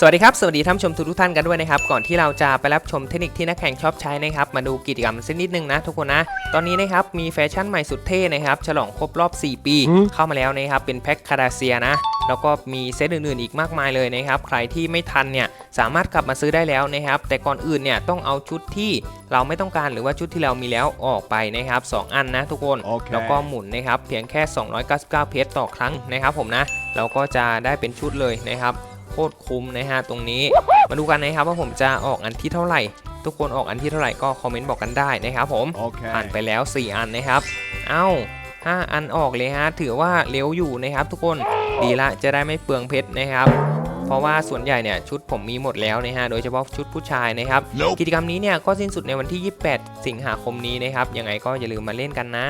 สวัสดีครับ สวัสดีท่านผู้ชมทุกๆท่านกันด้วยนะครับ ก่อนที่เราจะไปรับชมเทคนิคที่นักแข่งชอบใช้นะครับ มาดูกิจกรรมสักนิดนึงนะทุกคนนะ ตอนนี้นะครับมีแฟชั่นใหม่สุดเท่นะครับ ฉลองครบรอบ 4 ปี เข้ามาแล้วนะครับ เป็นแพ็คคาราเซียนะ แล้วก็มีเซตอื่นๆ อีกมากมายเลยนะครับ ใครที่ไม่ทันเนี่ยสามารถกลับมาซื้อได้แล้วนะครับ แต่ก่อนอื่นเนี่ยต้องเอาชุดที่เราไม่ต้องการหรือว่าชุดที่เรามีแล้วออกไปนะครับสองอันนะทุกคนโอเคแล้วก็หมุนนะครับเพียงแค่ 299 เพชรต่อครั้งนะครับผมนะ เราก็จะได้เป็นชุดเลยนะครับโค ตรคุ้มนะฮะตรงนี้ มาดูกันนะครับว่าผมจะออกอันที่เท่าไหร่ ทุกคนออกอันที่เท่าไหร่ก็คอมเมนต์บอกกันได้นะครับผม Okay. ผ่านไปแล้ว 4 อันนะครับ เอ้า5อันออกเลยฮะถือว่าเร็วอยู่นะครับ ทุกคนดีละจะได้ไม่เปลืองเพชรนะครับเพราะว่าส่วนใหญ่เนี่ยชุดผมมีหมดแล้วนะฮะโดยเฉพาะชุดผู้ชายนะครับ Nope. กิจกรรมนี้เนี่ยก็สิ้นสุดในวันที่ 28 สิงหาคมนี้นะครับยังไงก็อย่าลืมมาเล่นกันนะ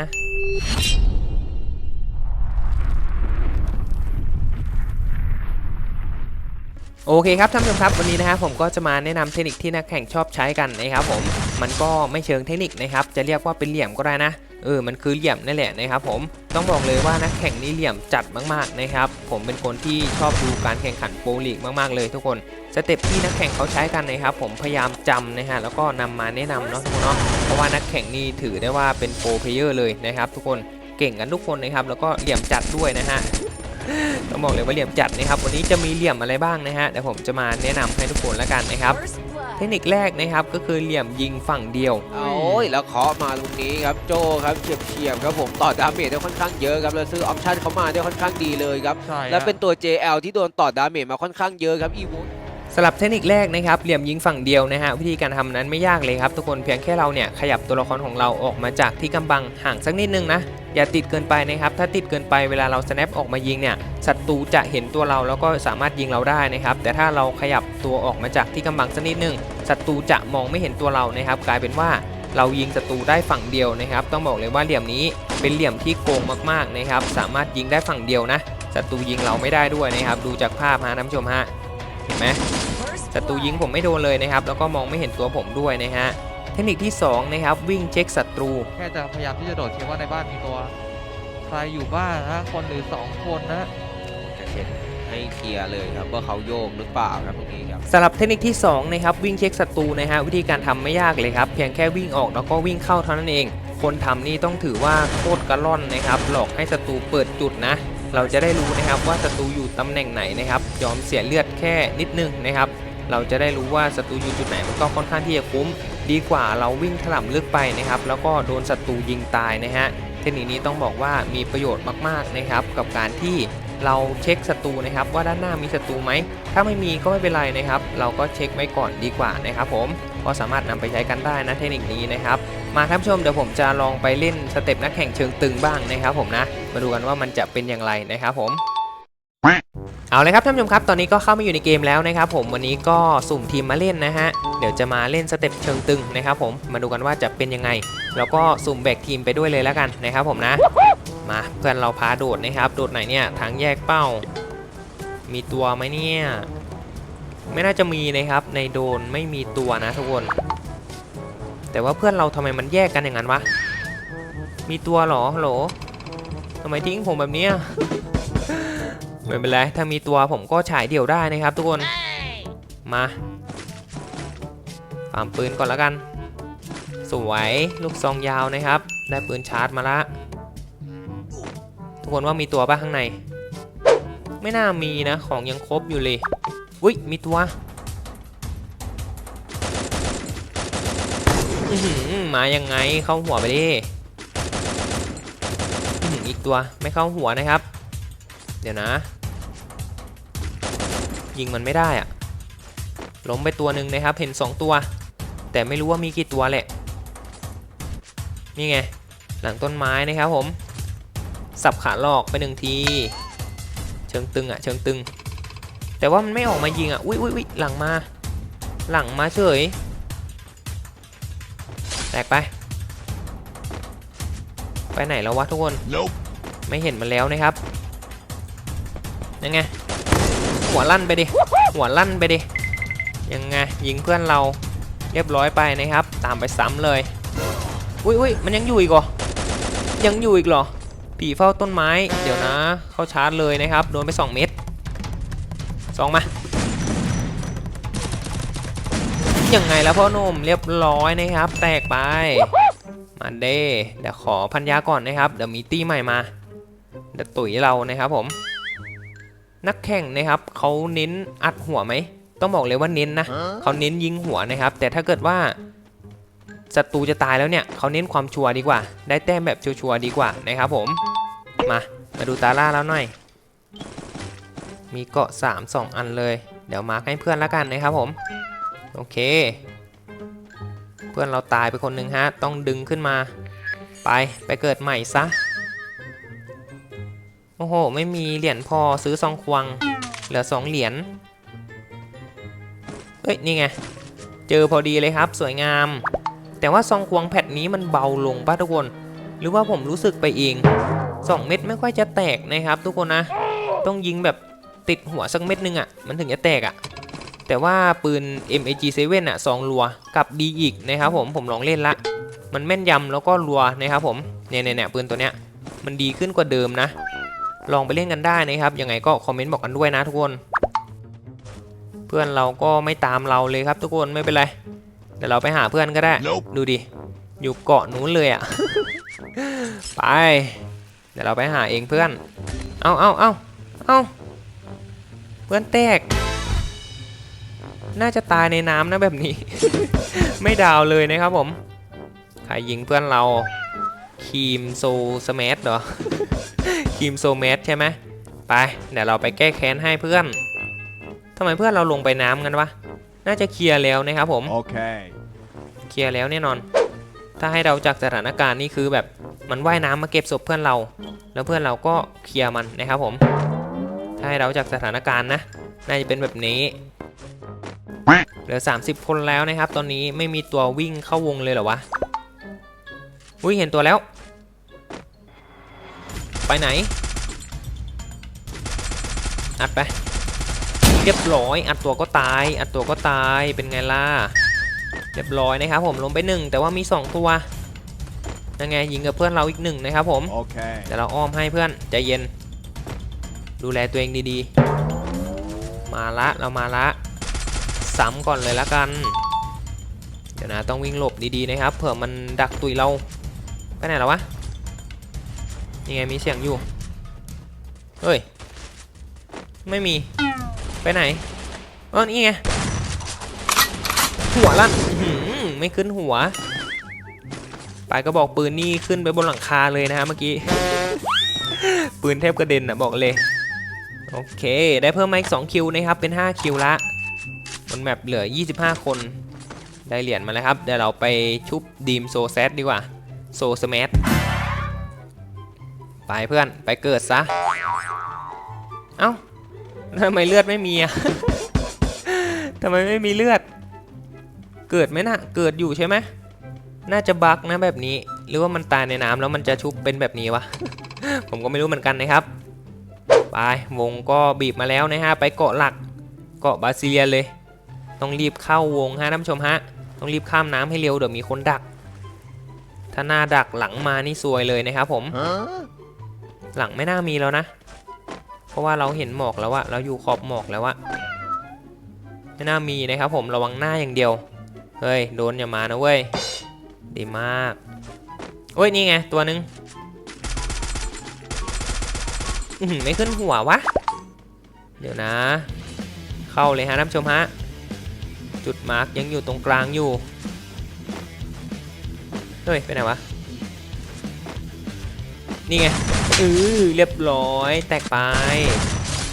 โอเคครับท่านผู้ชมครับวันนี้นะครับผมก็จะมาแนะนำเทคนิคที่นักแข่งชอบใช้กันนะครับผมมันก็ไม่เชิงเทคนิคนะครับจะเรียกว่าเป็นเหลี่ยมก็ได้นะเออมันคือเหลี่ยมนั่นแหละนะครับผมต้องบอกเลยว่านักแข่งนี่เหลี่ยมจัดมากๆนะครับผมเป็นคนที่ชอบดูการแข่งขันโปรลีกมากๆเลยทุกคนสเต็ปที่นักแข่งเขาใช้กันนะครับผมพยายามจำนะฮะแล้วก็นำมาแนะนำเนาะทุกคนเนาะเพราะว่านักแข่งนี่ถือได้ว่าเป็นโปรเพลเยอร์เลยนะครับทุกคนเก่งกันทุกคนนะครับแล้วก็เหลี่ยมจัดด้วยนะฮะ ต้องบอกเลยว่าเหลี่ยมจัดนะครับ วันนี้จะมีเหลี่ยมอะไรบ้างนะฮะเดี๋ยวผมจะมาแนะนำให้ทุกคนแล้วกันนะครับ เทคนิคแรกนะครับก็คือเหลี่ยมยิงฝั่งเดียวโอ้ยแล้วเคาะมาตรงนี้ครับโจครับเฉียบเฉียบๆครับผมต่อดาเมจได้ค่อนข้างเยอะครับแล้วซื้อออปชั่นเขามาได้ค่อนข้างดีเลยครับใช่และเป็นตัว JL ที่โดนต่อดาเมจมาค่อนข้างเยอะครับอีวูสำหรับเทคนิคแรกนะครับเหลี่ยมยิงฝั่งเดียวนะฮะวิธีการทำนั้นไม่ยากเลยครับทุกคนเพียงแค่เราเนี่ยขยับตัวละครของเราออกมาจากที่กำบังห่างสักนิดนึงนะอย่าติดเกินไปนะครับถ้าติดเกินไปเวลาเรา snap ออกมายิงเนี่ยศัตรูจะเห็นตัวเราแล้วก็สามารถยิงเราได้นะครับแต่ถ้าเราขยับตัวออกมาจากที่กำบังสักนิดนึงศัตรูจะมองไม่เห็นตัวเรานะครับกลายเป็นว่าเรายิงศัตรูได้ฝั่งเดียวนะครับ ต้องบอกเลยว่าเหลี่ยมนี้เป็นเหลี่ยมที่โกงมากๆนะครับ สามารถยิงได้ฝั่งเดียวนะศัตรูยิงเราไม่ได้ด้วยนะครับ ดูจากภาพฮะท่านผู้ชมฮะเห็นไหม ศัตรูยิงผมไม่โดนเลยนะครับ แล้วก็มองไม่เห็นตัวผมด้วยนะฮะ เทคนิคที่2นะครับวิ่งเช็คศัตรู แค่จะพยายามที่จะโดดเช็คว่าในบ้านมีตัว ใครอยู่บ้านนะคนหรือสองคนนะจะเช็คให้เคลียร์เลยครับว่าเขาโยกหรือเปล่าครับตรงนี้ครับสำหรับเทคนิคที่2นะครับวิ่งเช็คศัตรูนะฮะวิธีการทำไม่ยากเลยครับ เพียงแค่วิ่งออกแล้วก็วิ่งเข้าเท่านั้นเอง คนทำนี่ต้องถือว่าโคตรกระล่อนนะครับหลอกให้ศัตรูเปิดจุดนะ เราจะได้รู้นะครับว่าศัตรูอยู่ตำแหน่งไหนนะครับยอมเสียเลือดแค่นิดนึงนะครับ เราจะได้รู้ว่าศัตรูอยู่จุดไหนมันก็ค่อนข้างที่จะคุ้ม ดีกว่าเราวิ่งถล่ำลึกไปนะครับ แล้วก็โดนศัตรูยิงตายนะฮะเทคนิคนี้ต้องบอกว่ามีประโยชน์มากๆนะครับ กับการที่เราเช็คศัตรูนะครับ ว่าด้านหน้ามีศัตรูไหม ถ้าไม่มีก็ไม่เป็นไรนะครับ เราก็เช็คไว้ก่อนดีกว่านะครับผมก็สามารถนำไปใช้กันได้นะเทคนิคนี้นะครับ มาท่านผู้ชมเดี๋ยวผมจะลองไปเล่นสเต็ปนักแข่งเชิงตึงบ้างนะครับผมนะ มาดูกันว่ามันจะเป็นอย่างไรนะครับผม เอาเลยครับท่านผู้ชมครับตอนนี้ก็เข้ามาอยู่ในเกมแล้วนะครับผมวันนี้ก็สุ่มทีมมาเล่นนะฮะเดี๋ยวจะมาเล่นสเต็ปเชิงตึงนะครับผมมาดูกันว่าจะเป็นยังไง แล้วก็สุ่มแบกทีมไปด้วยเลยแล้วกันนะครับผมนะ มาเพื่อนเราพาโดดนะครับโดดไหนเนี่ยทางแยกเป้า มีตัวไหมเนี่ยไม่น่าจะมีนะครับในโดนไม่มีตัวนะทุกคน แต่ว่าเพื่อนเราทำไมมันแยกกันอย่างนั้นวะมีตัวหรอฮัลโหลทำไมทิ้งผมแบบเนี้ย ไม่เป็นไรถ้ามีตัวผมก็ฉายเดี่ยวได้นะครับ ทุกคนมาฟาร์มปืนก่อนแล้วกัน สวยลูกซองยาวนะครับ ได้ปืนชาร์จมาละทุกคนว่ามีตัวป่ะข้างใน ไม่น่ามีนะของยังครบอยู่เลยอุ้ยมีตัวอื้อหือมายังไงเข้าหัวไปดิอื้อหืออีกตัวไม่เข้าหัวนะครับ เดี๋ยวนะ ยิงมันไม่ได้อะล้มไปตัวหนึ่งนะครับ เห็น 2 ตัว แต่ไม่รู้ว่ามีกี่ตัวแหละ นี่ไง หลังต้นไม้นะครับผม สับขาหลอกไปหนึ่งที เชิงตึงอะ่ะเชิงตึง แต่ว่ามันไม่ออกมายิงอะ่ะอุ้ยอุ้ยอุ้ยหลังมา หลังมาเฉย แตกไป ไปไหนแล้ววะทุกคน Nope. ไม่เห็นมันแล้วนะครับ ยังไง หัวลั่นไปดิ หัวลั่นไปดิ ยังไงยิงเพื่อนเราเรียบร้อยไปนะครับ ตามไปซ้ำเลย อุ้ยอุ้ยมันยังอยู่อีกเหรอ ยังอยู่อีกเหรอ ผีเฝ้าต้นไม้ เดี๋ยวนะ เข้าชาร์จเลยนะครับ โดนไป 2 เม็ดสองมา ยังไงแล้วพ่อหนุ่มเรียบร้อยนะครับ แตกไป มาเด้เดี๋ยวขอพันยาก่อนนะครับ เดี๋ยวมีตี้ใหม่มา เดี๋ยวตุ๋ยเรานะครับผม นักแข่งนะครับเขาเน้นอัดหัวไหมต้องบอกเลยว่าเน้นนะเขาเน้นยิงหัวนะครับ แต่ถ้าเกิดว่าศัตรูจะตายแล้วเนี่ยเขาเน้นความชัวร์ดีกว่า ได้แต้มแบบชัวร์ๆดีกว่านะครับผมมามาดูตาล่าแล้วหน่อย มีเกาะ 3 2 อันเลย เดี๋ยวมาร์คให้เพื่อนแล้วกันนะครับผม โอเค เพื่อนเราตายไปคนหนึ่งฮะ ต้องดึงขึ้นมา ไปไปเกิดใหม่ซะ โอ้โห ไม่มีเหรียญพอซื้อซองควง เหลือ2เหรียญเอ้ย นี่ไง เจอพอดีเลยครับ สวยงาม แต่ว่าซองควงแพทนี้มันเบาลงป่ะทุกคน หรือว่าผมรู้สึกไปเอง2เม็ดไม่ค่อยจะแตกนะครับ ทุกคนนะ ต้องยิงแบบติดหัวสักเม็ดนึงอะ่ะ มันถึงจะแตกอะ่ะ แต่ว่าปืน MAG7 อะสองรัวกับดีอีกนะครับผม ผมลองเล่นละ มันแม่นยำแล้วก็รัวนะครับผม เนี่ยเนี่ยเนี่ยปืนตัวเนี้ย มันดีขึ้นกว่าเดิมนะ ลองไปเล่นกันได้นะครับ ยังไงก็คอมเมนต์บอกกันด้วยนะทุกคน เพื่อนเราก็ไม่ตามเราเลยครับทุกคนไม่เป็นไร เดี๋ยวเราไปหาเพื่อนก็ได้ดูดิ อยู่เกาะนู้นเลยอะ ไป เดี๋ยวเราไปหาเองเพื่อน เอาเอาเอาเอาเพื่อนแตก น่าจะตายในน้ำนะแบบนี้ ไม่ดาวเลยนะครับผม ใครยิงเพื่อนเรา คีมโซสแมทเหรอ คีมโซแมทใช่ไหมไป เดี๋ยวเราไปแก้แค้นให้เพื่อนทำไมเพื่อนเราลงไปน้ำกันวะ น่าจะเคลียร์แล้วนะครับผม Okay. เคลียร์แล้วแน่นอน ถ้าให้เราจากสถานการณ์นี่คือแบบมันว่ายน้ำมาเก็บศพเพื่อนเรา แล้วเพื่อนเราก็เคลียร์มันนะครับผม ถ้าให้เราจากสถานการณ์นะ น่าจะเป็นแบบนี้เหลือ 30 คนแล้วนะครับ ตอนนี้ไม่มีตัววิ่งเข้าวงเลยเหรอวะ อุ้ยเห็นตัวแล้ว ไปไหน อัดไป เรียบร้อย อัดตัวก็ตาย อัดตัวก็ตาย เป็นไงล่ะ เรียบร้อยนะครับผม ลงไปหนึ่งแต่ว่ามี 2 ตัว ยังไงยิงกับเพื่อนเราอีกหนึ่งนะครับผม Okay. เดี๋ยวเราอ้อมให้เพื่อนใจเย็น ดูแลตัวเองดีๆ มาละ เรามาละซ้ำก่อนเลยละกัน เดี๋ยวนะต้องวิ่งหลบดีๆนะครับ เผื่อมันดักตุยเรา ไปไหนแล้ววะ ยังไงมีเสียงอยู่ เฮ้ย ไม่มี ไปไหนอ๋อนี่ไง หัวลั่นหือไม่ขึ้นหัว ไปกระบอกปืนนี่ขึ้นไปบนหลังคาเลยนะฮะเมื่อกี้ ปืนเทพกระเด็นอะบอกเลย โอเค ได้เพิ่มมาอีก2คิวนะครับ เป็น 5 คิวละบนแมปเหลือ 25 คน ได้เหรียญมาแล้วครับ เดี๋ยวเราไปชุบดีมโซแซดดีกว่า โซสแมท ไปเพื่อนไปเกิดซะ เอ้าทำไมเลือดไม่มีอะทำไมไม่มีเลือด เกิดไหมนะเกิดอยู่ใช่ไหมน่าจะบั๊กนะแบบนี้ หรือว่ามันตายในน้ำแล้วมันจะชุบเป็นแบบนี้วะ ผมก็ไม่รู้เหมือนกันนะครับ ไปวงก็บีบมาแล้วนะฮะ ไปเกาะหลัก เกาะบาซิเลียเลย ต้องรีบเข้าวงฮะท่านผู้ชมฮะ ต้องรีบข้ามน้ำให้เร็วเดี๋ยวมีคนดัก ถ้าหน้าดักหลังมานี่ซวยเลยนะครับผม Huh? หลังไม่น่ามีแล้วนะ เพราะว่าเราเห็นหมอกแล้วอะเราอยู่ขอบหมอกแล้วอะไม่น่ามีนะครับผมระวังหน้าอย่างเดียว เฮ้ยโดนอย่ามานะเว้ย ดีมากโอ้ยนี่ไงตัวหนึ่งไม่ขึ้นหัววะ เดี๋ยวนะ เข้าเลยฮะท่านชมฮะ จุดมาร์กยังอยู่ตรงกลางอยู่ เฮ้ยไปไหนวะ นี่ไงเออเรียบร้อยแตกไป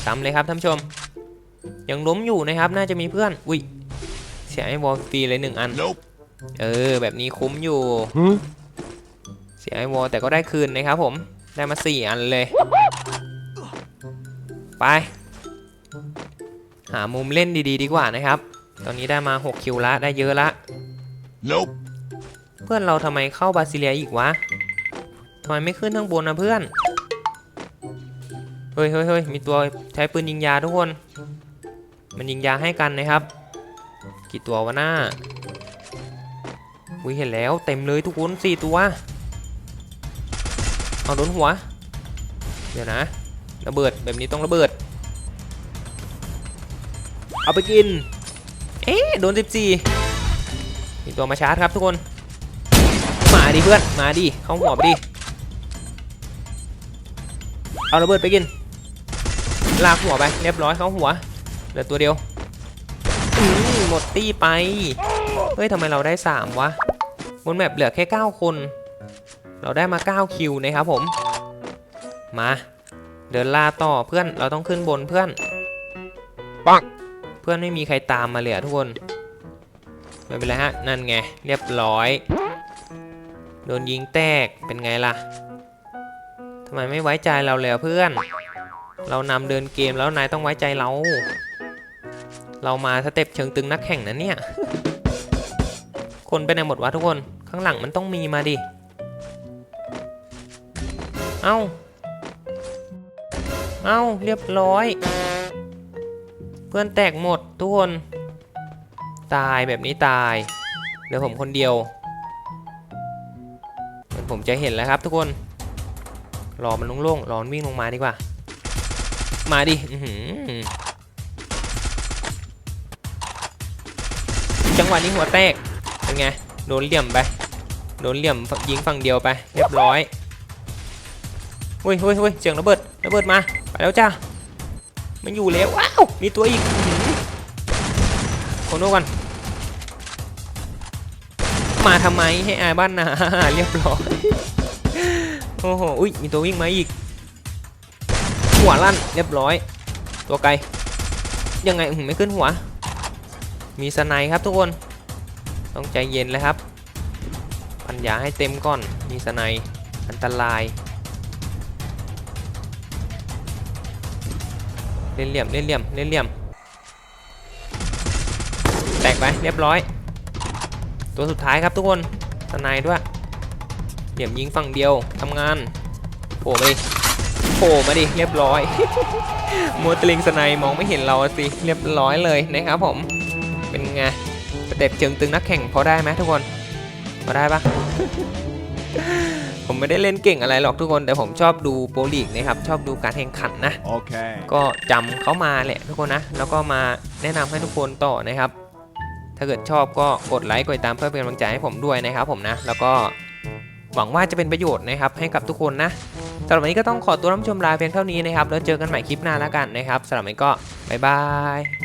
ตามเลยครับท่านผู้ชม ยังล้มอยู่นะครับ น่าจะมีเพื่อน อุ้ยเสียไอ้วอลฟรีเลยหนึ่งอัน Nope. เออ แบบนี้คุ้มอยู่ Huh? เสียไอวอลแต่ก็ได้คืนนะครับผม ได้มา4อันเลย ไป หามุมเล่นดีๆ ดีกว่านะครับ ตอนนี้ได้มา6คิวละ ได้เยอะละ Nope. เพื่อนเราทำไมเข้าบาซิเลียอีกวะ ทำไมไม่ขึ้นข้างบนนะเพื่อน เฮ้ยเฮ้ยเฮ้ยมีตัวใช้ปืนยิงยาทุกคน มันยิงยาให้กันนะครับ กี่ตัววะหน้าอุ้ยเห็นแล้วเต็มเลยทุกคนสี่ตัว เอาโดนหัว เดี๋ยวนะ ระเบิดแบบนี้ต้องระเบิด เอาไปกิน เอ๊ะโดน14มีตัวมาชาร์จครับทุกคน มาดิเพื่อน มาดิ เข้าหัวไปดิ เอาระเบิดไปกิน ลากหัวไปเรียบร้อยเข้าหัว เหลือตัวเดียวอืมหมดตี้ไป เฮ้ยทำไมเราได้ 3 วะ บนแมปเหลือแค่ 9 คน เราได้มา 9 คิวนะครับผม มา เดินล่าต่อเพื่อน เราต้องขึ้นบนเพื่อน ปังเพื่อนไม่มีใครตามมาเลยอะทุกคน ไม่เป็นไรฮะ นั่นไง เรียบร้อย โดนยิงแตก เป็นไงล่ะทำ ไมไม่ไว้ใจเราเลยเพื่อน เรานำเดินเกมแล้วนายต้องไว้ใจเรา เรามาสเต็ปเชิงตึงนักแข่งนะเนี่ย คนไปไหนหมดวะทุกคน ข้างหลังมันต้องมีมาดิ เอ้า เอ้าเรียบร้อย เพื่อนแตกหมดทุกคน ตายแบบนี้ตายเหลือผมคนเดียวเหมือนผมจะเห็นแล้วครับทุกคน รอมันโล่งๆรอมันวิ่งลงมาดีกว่า มาดิจังหวะนี้หัวแตก เป็นไง โดนเหลี่ยมไป โดนเหลี่ยมยิงฝั่งเดียวไป เรียบร้อยเฮ้ยเฮ้ยเฮ้ยเสียงระเบิด ระเบิดมา ไปแล้วจ้า มันอยู่แล้ว ว้าว มีตัวอีกอื้อโคโน่กัน มาทำไมให้อายบ้านนาเรียบร้อย อ้โหอุ้ยมีตัววิ่งมาอีก หัวลั่นเรียบร้อย ตัวไกล ยังไงไม่ขึ้นหัว มีสไนครับทุกคน ต้องใจเย็นเลยครับปัญญาให้เต็มก่อน มีสไนอันตราย เล่นเหลี่ยม เล่นเหลี่ยม เล่นเหลี่ยม แตกไปเรียบร้อย ตัวสุดท้ายครับทุกคนสไนด้วย เหลี่ยมยิงฝั่งเดียวทำงานโผล่มาดิโผล่มาดิเรียบร้อยมัวตลิงสไนด์มองไม่เห็นเราสิเรียบร้อยเลยนะครับผมเป็นไงสเต็ปเชิงตึงนักแข่งพอได้ไหมทุกคนพอได้ปะผมไม่ได้เล่นเก่งอะไรหรอกทุกคนแต่ผมชอบดูโปรลีกนะครับชอบดูการแข่งขันนะ Okay. ก็จำเขามาแหละทุกคนนะ แล้วก็มาแนะนำให้ทุกคนต่อนะครับ ถ้าเกิดชอบก็กดไลค์กดติดตามเพื่อเป็นกำลังใจให้ผมด้วยนะครับผมนะ แล้วก็ หวังว่าจะเป็นประโยชน์นะครับให้กับทุกคนนะสำหรับวันนี้ก็ต้องขอตัวรับชมลาเพียงเท่านี้นะครับแล้วเจอกันใหม่คลิปหน้าแล้วกันนะครับสำหรับวันนี้ก็บ๊ายบาย